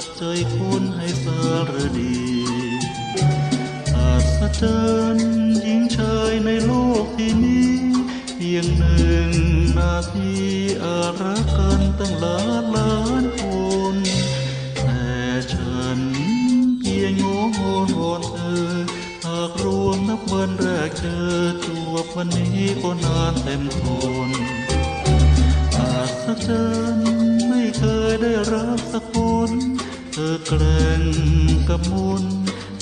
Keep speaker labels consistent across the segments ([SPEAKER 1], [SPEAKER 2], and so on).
[SPEAKER 1] มจับใจคนให้สารดีอาศจรรย์หญิงชายในโลกที่นี้เพียงหนึ่งนาทีอารักกันตั้งล้านล้านคนแต่ฉันเพียงโง่โหนวอนเธอหากรวมนับวันแรกเจอจวบวันนี้ก็นานเต็มทนอาศจรรย์ไม่เคยได้รักสักคน เธอแกล้งกับมน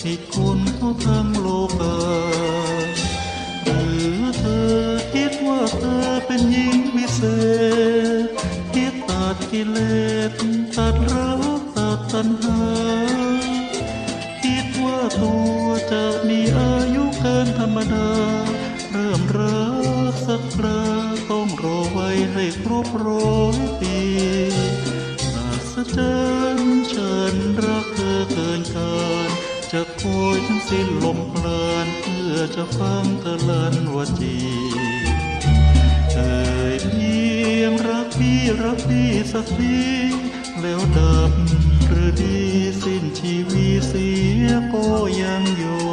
[SPEAKER 1] ที่คนเขาทั้งโลกาหรือเธอคิดว่าเธอเป็นหญิงวิเศษคิดตัดกิเลสตัดรักตัดตัณหาคิดว่าตัวจะมีอายุเกินธรรมดา เริ่มรักสักคราต้องรอไว้ให้ครบร้อยปี จรรย์ฉันรักเธอเกินคาดจะคอยทั้งสิ้นลมเพลินเพื่อจะฟังเธอเลันวจีเอ่ยเพียงรักพี่รักพี่สักทีแล้วดับหรือดีสิ้นชีวิตเสียก็ยังอยู่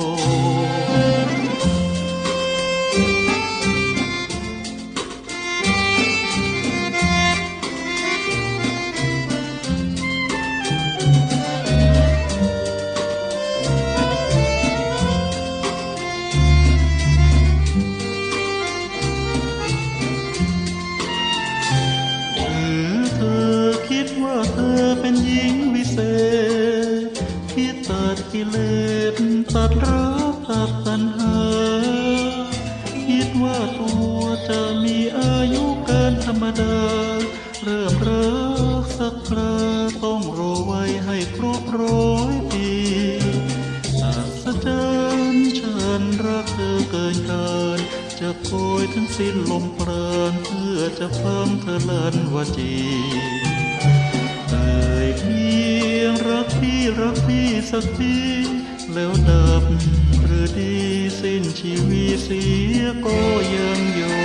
[SPEAKER 1] ตัดกิเลสตัดรักตัดตัณหา คิดว่าตัวจะมีอายุเกินธรรมดา เริ่มรักสักคราต้องรอไว้ให้ครบร้อยปีอาศจรรย์ฉันรักเธอเกินการจะคอยทั้งสิ้นลมปราณเพื่อจะฟังเธอเลันวจี รักพี่รักพี่สักทีแล้วดับหรือดีสิ้นชีวิตเสียก็ยังอยู่